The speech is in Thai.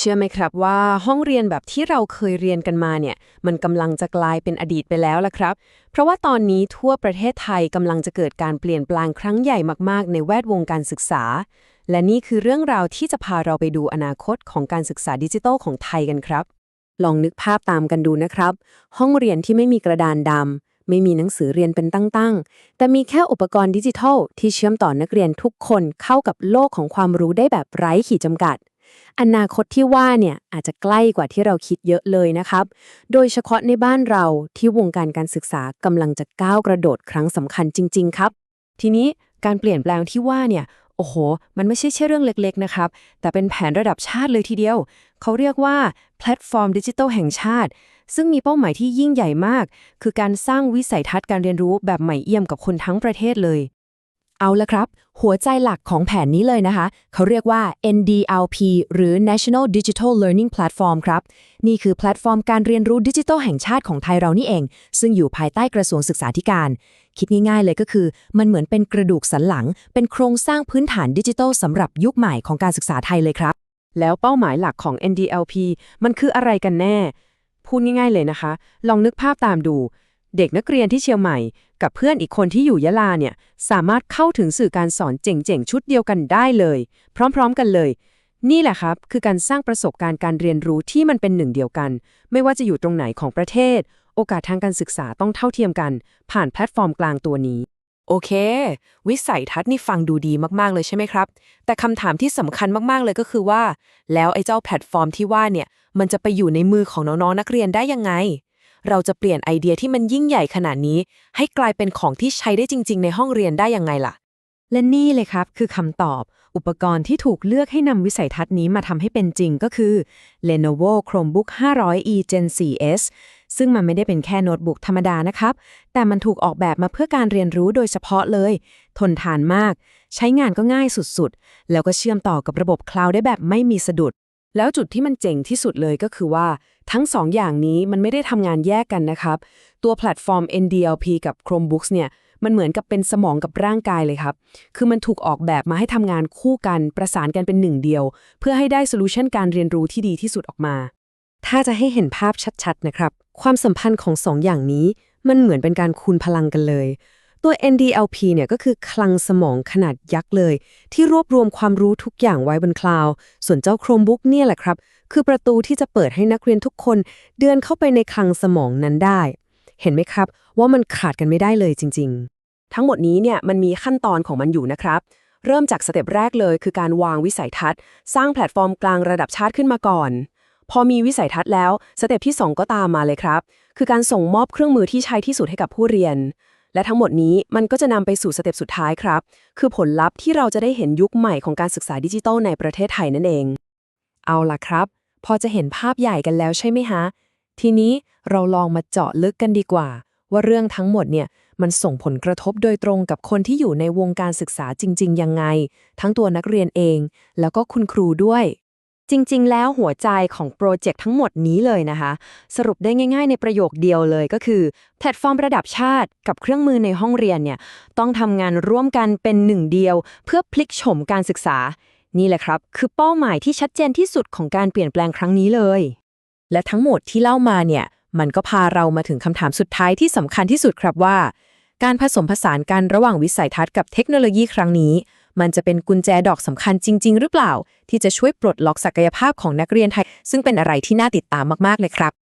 เชื่อไหมครับว่าห้องเรียนแบบที่เราเคยเรียนกันมาเนี่ย มันกำลังจะกลายเป็นอดีตไปแล้วล่ะครับ เพราะว่าตอนนี้ทั่วประเทศไทยกำลังจะเกิดการเปลี่ยนแปลงครั้งใหญ่มากๆ ในแวดวงการศึกษา และนี่คือเรื่องราวที่จะพาเราไปดูอนาคตของการศึกษาดิจิทัลของไทยกันครับ ลองนึกภาพตามกันดูนะครับ ห้องเรียนที่ไม่มีกระดานดำไม่มีหนังสือเรียนเป็นตั้งๆ แต่มีแค่อุปกรณ์ดิจิทัล ที่เชื่อมต่อนักเรียนทุกคนเข้ากับโลกของความรู้ได้แบบไร้ขีดจำกัด อนาคตที่ว่าเนี่ยอาจจะใกล้กว่าที่เราคิดเยอะเลยนะครับ โดยเฉพาะในบ้านเราที่วงการการศึกษากำลังจะก้าวกระโดดครั้งสำคัญจริง ๆ ครับ ทีนี้การเปลี่ยนแปลงที่ว่าเนี่ยโอ้โห มันไม่ใช่แค่เรื่องเล็ก ๆ นะครับ แต่เป็นแผนระดับชาติเลยทีเดียว เขาเรียกว่าแพลตฟอร์มดิจิทัลแห่งชาติ ซึ่งมีเป้าหมายที่ยิ่งใหญ่มาก คือการสร้างวิสัยทัศน์การเรียนรู้แบบใหม่เอี่ยมกับคนทั้งประเทศเลย เอาละครับ หัวใจหลักของแผนนี้เลยนะคะ เขาเรียกว่า NDLP หรือ National Digital Learning Platform ครับ นี่คือแพลตฟอร์มการเรียนรู้ดิจิทัลแห่งชาติของไทยเรานี่เอง ซึ่งอยู่ภายใต้กระทรวงศึกษาธิการ คิดง่ายๆเลยก็คือ มันเหมือนเป็นกระดูกสันหลัง เป็นโครงสร้างพื้นฐานดิจิทัลสำหรับยุคใหม่ของการศึกษาไทยเลยครับ แล้วเป้าหมายหลักของ NDLP มันคืออะไรกันแน่ พูดง่าย ๆเลยนะคะ ลองนึกภาพตามดู เด็กนักเรียนที่เชียงใหม่ กับเพื่อนอีกคนที่อยู่ยะลาเนี่ย สามารถเข้าถึงสื่อการสอนเจ๋งๆ ชุดเดียวกันได้เลย พร้อมๆกันเลย นี่แหละครับ คือการสร้างประสบการณ์การเรียนรู้ที่มันเป็นหนึ่งเดียวกัน ไม่ว่าจะอยู่ตรงไหนของประเทศ โอกาสทางการศึกษาต้องเท่าเทียมกัน ผ่านแพลตฟอร์มกลางตัวนี้โอเค วิสัยทัศน์นี่ฟังดูดีมาก ๆ เลยใช่ไหมครับ แต่คำถามที่สำคัญมาก ๆ เลยก็คือว่า แล้วไอ้เจ้าแพลตฟอร์มที่ว่าเนี่ย มันจะไปอยู่ในมือของน้อง ๆ นักเรียนได้ยังไง เราจะเปลี่ยนไอเดียที่มันยิ่งใหญ่ขนาดนี้ ให้กลายเป็นของที่ใช้ได้จริง ๆ ในห้องเรียนได้ยังไงล่ะ และนี่เลยครับ คือคำตอบ อุปกรณ์ที่ถูกเลือกให้นำวิสัยทัศน์นี้มาทำให้เป็นจริงก็คือ Lenovo Chromebook 500e Gen 4s ซึ่งมันไม่ได้เป็นแค่โน้ตบุ๊กธรรมดานะครับ แต่มันถูกออกแบบมาเพื่อการเรียนรู้โดยเฉพาะเลย ทนทานมาก ใช้งานก็ง่ายสุดๆ แล้วก็เชื่อมต่อกับระบบคลาวด์ได้แบบไม่มีสะดุด แล้วจุดที่มันเจ๋งที่สุดเลยก็คือว่าทั้งสองอย่างนี้มันไม่ได้ทำงานแยกกันนะครับ ตัวแพลตฟอร์ม NDLP กับ Chromebooks เนี่ยมันเหมือนกับเป็นสมองกับร่างกายเลยครับ คือมันถูกออกแบบมาให้ทำงานคู่กันประสานกันเป็นหนึ่งเดียว เพื่อให้ได้โซลูชันการเรียนรู้ที่ดีที่สุดออกมา ถ้าจะให้เห็นภาพชัดๆนะครับ ความสัมพันธ์ของสองอย่างนี้ มันเหมือนเป็นการคูณพลังกันเลย ตัว NDLP เนี่ยก็คือคลังสมองขนาดยักษ์เลย ที่รวบรวมความรู้ทุกอย่างไว้บนคลาวด์ส่วนเจ้า Chromebook เนี่ยแหละครับ คือประตูที่จะเปิดให้นักเรียนทุกคนเดินเข้าไปในคลังสมองนั้นได้ เห็นไหมครับ ว่ามันขาดกันไม่ได้เลยจริง ๆ ทั้งหมดนี้เนี่ยมันมีขั้นตอนของมันอยู่นะครับเริ่มจากสเต็ปแรกเลยคือการวางวิสัยทัศน์ สร้างแพลตฟอร์มกลางระดับชาติขึ้นมาก่อน พอมีวิสัยทัศน์แล้ว สเต็ปที่ 2 ก็ตามมาเลยครับ คือการส่งมอบเครื่องมือที่ใช้ที่สุดให้กับผู้เรียน และทั้งหมดนี้มันก็จะนำไปสู่สเต็ปสุดท้ายครับ คือผลลัพธ์ที่เราจะได้เห็นยุคใหม่ของการศึกษาดิจิทัลในประเทศไทยนั่นเอง เอาล่ะครับ พอจะเห็นภาพใหญ่กันแล้วใช่ไหมฮะ ทีนี้เราลองมาเจาะลึกกันดีกว่า ว่าเรื่องทั้งหมดเนี่ยมันส่งผลกระทบโดยตรงกับคนที่อยู่ในวงการศึกษาจริง ๆ ยังไง ทั้งตัวนักเรียนเอง แล้วก็คุณครูด้วย จริง ๆ แล้วหัวใจของโปรเจกต์ทั้งหมดนี้เลยนะคะ สรุปได้ง่าย ๆ ในประโยคเดียวเลยก็คือ แพลตฟอร์มระดับชาติกับเครื่องมือในห้องเรียนเนี่ยต้องทำงานร่วมกันเป็นหนึ่งเดียว เพื่อพลิกโฉมการศึกษา นี่แหละครับ คือเป้าหมายที่ชัดเจนที่สุดของการเปลี่ยนแปลงครั้งนี้เลย และทั้งหมดที่เล่ามาเนี่ยมันก็พาเรามาถึงคำถามสุดท้ายที่สำคัญที่สุดครับว่า การผสมผสานกันระหว่างวิสัยทัศน์กับเทคโนโลยีครั้งนี้ มันจะเป็นกุญแจดอกสำคัญจริง ๆ หรือเปล่า ที่จะช่วยปลดล็อกศักยภาพของนักเรียนไทย ซึ่งเป็นอะไรที่น่าติดตามมากๆเลยครับ